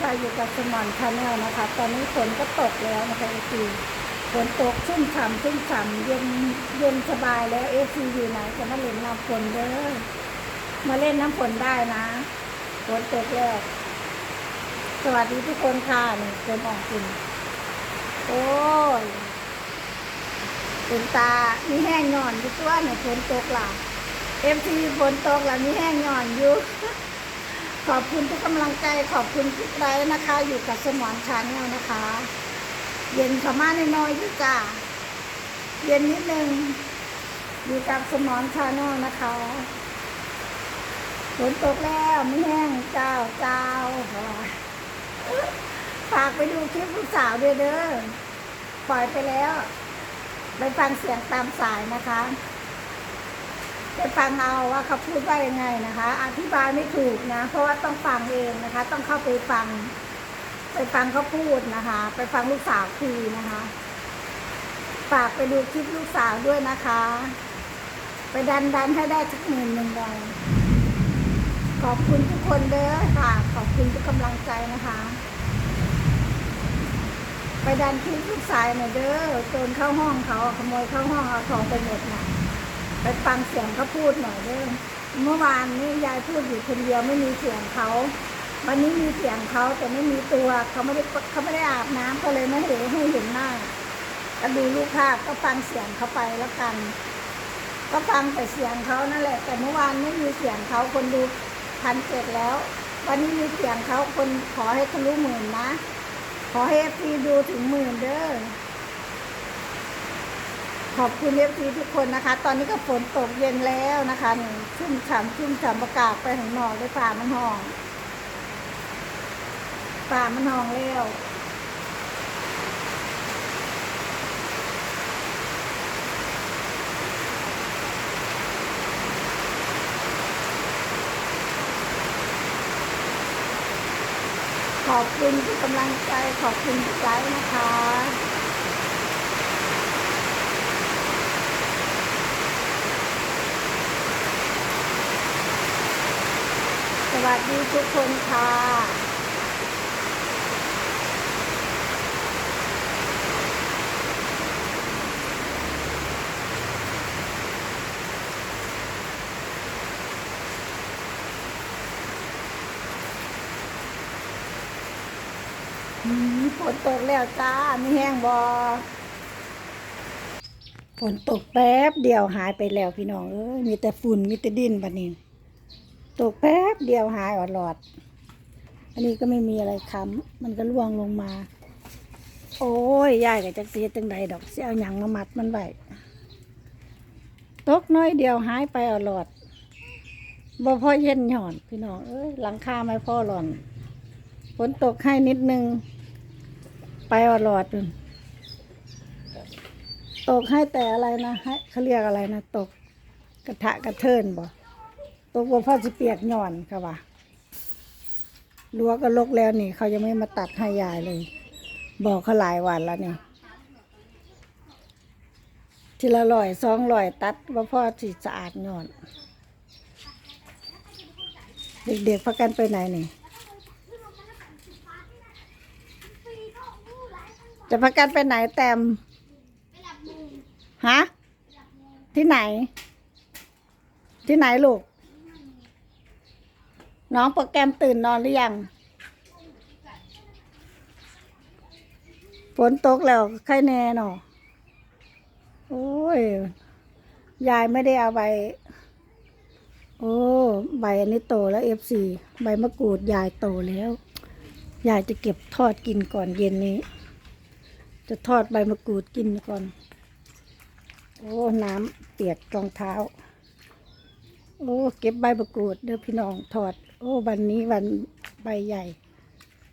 ค่ะอยู่กับสมอนชาแนลนะคะ ตอนนี้ฝนก็ตกแล้วนะคะเอซีฝนตกชุ่มฉ่ำชุ่มฉ่ำเย็นเย็นสบายแล้วเอซีอยู่ไหนจะมาเล่นน้ำฝนเด้อมาเล่นน้ำฝนได้นะฝนตกแล้วสวัสดีทุกคนค่ะนี่ฝนออกจริงโอ้ยเป็นตามีแห้งหย่อนอยู่ตัวเนี่ยฝนตกล่ะเอฟซีฝนตกแล้วมีแห้งหย่อนอยู่ ขอบคุณทุกกำลังใจขอบคุณทุกไลค์นะคะ อยู่กับสมอนชาแนลนะคะ เย็นขามาในน้อยๆด้วยจ้าเย็นนิดนึงอยู่กับสมอนชาแนลนะคะฝนตกแล้วไม่แห้งเจ้าเจ้าฝากไปดูคลิปลูกสาวเด้อปล่อยไปแล้ว ไปฟังเสียงตามสายนะคะ ไปฟังเอาว่าเขาพูดว่ายังไงนะคะ อธิบายไม่ถูกนะ เพราะว่าต้องฟังเองนะคะ ต้องเข้าไปฟัง ไปฟังเขาพูดนะคะ ไปฟังลูกสาวคุยนะคะฝากไปดูคลิปลูกสาวด้วยนะคะ ไปดันดันให้ได้สักหมื่นหนึ่งเลยขอบคุณทุกคนเด้อค่ะ ขอบคุณทุกกำลังใจนะคะ ไปดันคลิปลูกสายหน่อยเด้อโจรเข้าห้องเขาขโมยเข้าห้องเอาทองไปหมดนะ ไปฟังเสียงเขาพูดหน่อยเด้อเมื่อวานนี้ยายพูดอยู่คนเดียวไม่มีเสียงเขา วันนี้มีเสียงเขาแต่ไม่มีตัวเขาไม่ได้เขาไม่ได้อาบน้ำก็เลยไม่เห็นให้เห็นหน้าก็ดูรูปภาพก็ฟังเสียงเขาไปแล้วกัน ก็ฟังแต่เสียงเขานั่นแหละ แต่เมื่อวานไม่มีเสียงเขาคนดูพันเจ็ดแล้ว วันนี้มีเสียงเขาคนขอให้ทะลุหมื่นนะ ขอให้เอฟซีดูถึงหมื่นเด้อ ขอบคุณเอฟซีทุกคนนะคะ ตอนนี้ก็ฝนตกเย็นแล้วนะคะนึ่ชุ่มฉ่ำชุ่มฉ่ำประกาศไปข้างนอกด้วยฝ่ามันห้องฝ่ามันห้องแล้วขอบคุณทุกกำลังใจขอบคุณทุกไลค์นะคะ วัสดีทุกคนค่ะฝนตกแล้วจ้ามีแห้งบอฝนตกแป๊บเดียวหายไปแล้วพี่น้องเอ้ยมีแต่ฝุ่นมีแต่ดินบัดนี้ ตกแป๊บเดียวหายอดหลอด อันนี้ก็ไม่มีอะไรค้ำมันก็ล่วงลงมา โอ้ยยายกับจักเสียจังใดดอกเสียเอาหยังมามัดมันไว้ตกน้อยเดียวหายไปอดหลอดบ่พอเย็นหย่อน พี่น้องเอ้ยหลังคาไม่พอหล่อนฝนตกให้นิดนึง ไปอดหลอดนู่นตกให้แต่อะไรนะให้เขาเรียกอะไรนะ ตกกระทะกระเทินบ่ กลัวพ่อจะเปียกหย่อนค่ะว่ะรั้วก็ลกแล้วนี่ เขายังไม่มาตัดให้ยายเลย บอกเขาหลายวันแล้วเนี่ยทีละลอยสองลอยตัดว่าพ่อสิสะอาดหย่อน เด็กๆพักกันไปไหนนี่จะพักกันไปไหนแตมฮะที่ไหน ที่ไหนลูก น้องโปรแกรมตื่นนอนหรือยัง ฝนตกแล้วใครแน่หนอโอ้ย ยายไม่ได้เอาใบ โอ้ ใบอันนี้โตแล้วเอฟซีใบมะกรูดยายโตแล้ว ยายจะเก็บทอดกินก่อนเย็นนี้ จะทอดใบมะกรูดกินก่อน โอ้ น้ำเปียกรองเท้า โอ้ เก็บใบมะกรูดเด้อพี่น้องถอด โอ้วันนี้วันใบใหญ่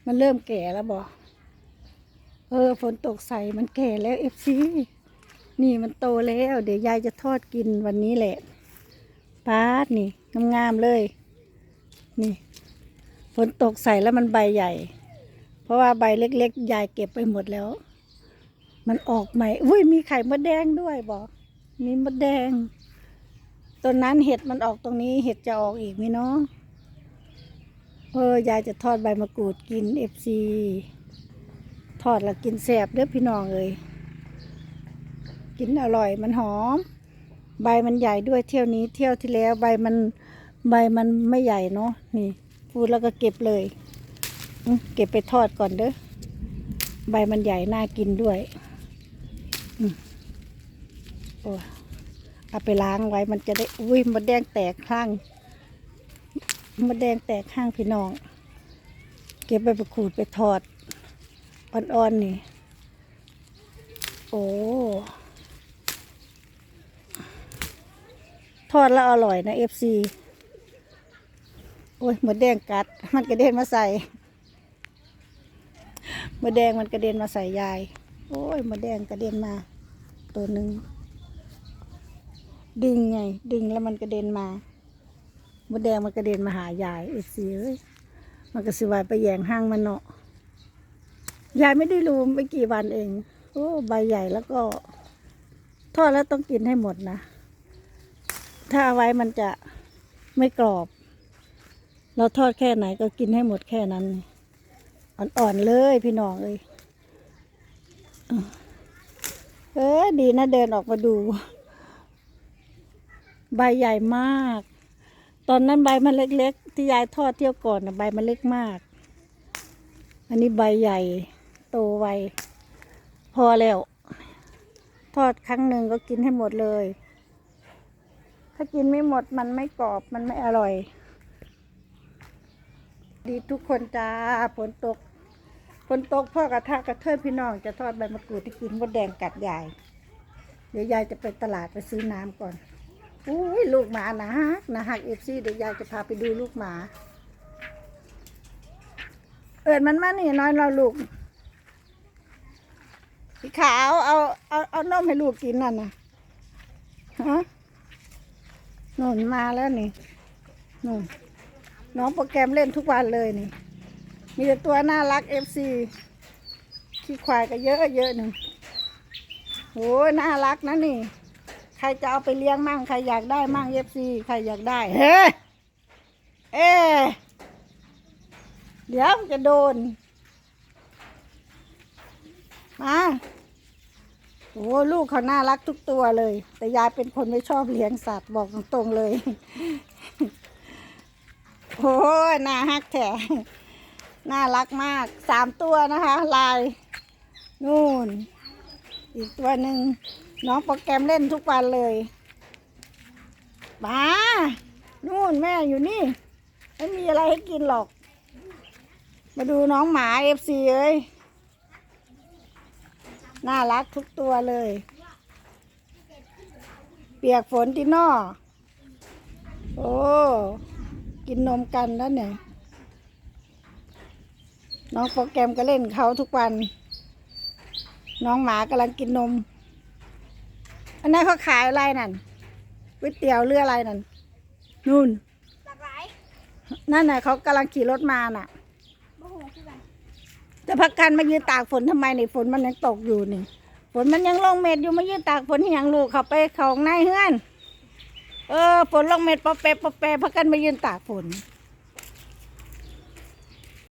มันเริ่มแก่แล้วบอเออฝนตกใส่มันแก่แล้วเอฟซีนี่มันโตแล้ว เดี๋ยวยายจะทอดกินวันนี้แหละปาดนี่งามๆเลย นี่ฝนตกใส่แล้วมันใบใหญ่ เพราะว่าใบเล็กๆ ยายเก็บไปหมดแล้ว มันออกใหม่อุ้ยมีไข่มดแดงด้วยบอกมีมดแดงต้นนั้นเห็ดมันออกตรงนี้เห็ดจะออกอีกไหมเนาะ เออยายจะทอดใบมะกรูดกินเอฟซีทอดแล้วกินแสบเด้อพี่น้องเลยกินอร่อยมันหอม ใบมันใหญ่ด้วยเที่ยวนี้เที่ยวที่แล้ว ใบมันใบมันไม่ใหญ่เนาะนี่พูดแล้วก็เก็บเลยเก็บไปทอดก่อนเด้อใบมันใหญ่น่ากินด้วยโอ้เอาไปล้างไว้มันจะได้อุ้ยมดแดงแตกข้าง มดแดงแตกข้างพี่น้อง เก็บไปประขูดไปทอด อ่อนๆนี่ โอ้ ทอดแล้วอร่อยนะเอฟซีโอ้ยหมดแดงกัด มันกระเด็นมาใส่หมดแดงมันกระเด็นมาใส่ยาย โอ้ยหมดแดงกระเด็นมา ตัวหนึ่งดึงไง ดึงแล้วมันกระเด็นมา มดแดงมันกระเด็นมาหายายเอซีเอ้ยมันก็สิวายไปแยงห้างมันเนาะยายไม่ได้รู้ไม่กี่วันเอง โอ้ใบใหญ่แล้วก็ทอดแล้วต้องกินให้หมดนะ ถ้าเอาไว้มันจะไม่กรอบ เราทอดแค่ไหนก็กินให้หมดแค่นั้น อ่อนๆเลยพี่น้องเอ้ยเออดีนะเดินออกมาดู ใบใหญ่มาก ตอนนั้นใบมันเล็กๆ ที่ยายทอดเที่ยวก่อนนะใบมันเล็กมาก อันนี้ใบใหญ่ โตไว พอแล้ว ทอดครั้งหนึ่งก็กินให้หมดเลย ถ้ากินไม่หมดมันไม่กรอบมันไม่อร่อย ดีทุกคนจ้าฝนตกฝนตกพ่อกระทะกระเทิดพี่น้องจะทอดใบมะกรูดที่กินมดแดงกัดยาย เดี๋ยวยายจะไปตลาดไปซื้อน้ำก่อน อุ้ยลูกหมานะฮักนะฮักเอฟซีเดี๋ยวยายจะพาไปดูลูกหมา เอิดมันมานี่น้อยเราลูกพี่ขาวเอาเอาเอานมให้ลูกกินนั่นนะฮะนนมาแล้วนี่นนน้องโปรแกรมเล่นทุกวันเลยนี่ มีแต่ตัวน่ารักเอฟซีขี้ควายก็เยอะเยอะหนึ่งโอ้ยน่ารักนะนี่ รจะเอาไปเลี้ยงมั่งใครอยากได้มั่งเอฟซีใครอยากได้เฮ้ยเอ๊ะเดี๋ยวมันจะโดน มาโอ้ลูกเขาน่ารักทุกตัวเลย แต่ยายเป็นคนไม่ชอบเลี้ยงสัตว์บอกตรงๆเลยโอ้ยน่าฮักแท้น่ารักมากสามตัวนะคะ ลาย นู่น อีกตัวหนึ่ง น้องโปรแกรมเล่นทุกวันเลยมานู่นแม่อยู่นี่ ไม่มีอะไรให้กินหรอก มาดูน้องหมาเอฟซีเอ้ยน่ารักทุกตัวเลย เปียกฝนที่นอโอ้ กินนมกันแล้วเนี่ย น้องโปรแกรมก็เล่นเขาทุกวัน น้องหมากำลังกินนม อันนั้นเขาขายอะไรนั่นก๋วยเตี๋ยวเรืออะไรนั่นนู่นหลากหลายนั่นน่ะเขากำลังขี่รถมาน่ะโมโหคือกันจะพักกันมายืนตากฝนทำไมนี่ฝนมันยังตกอยู่นี่ ฝนมันยังลงเม็ดอยู่มายืนตากฝนที่ยังลูกเขาไปเขาในเฮือน เออฝนลงเม็ดปอแปะปอแปะพักกันมายืนตากฝนเ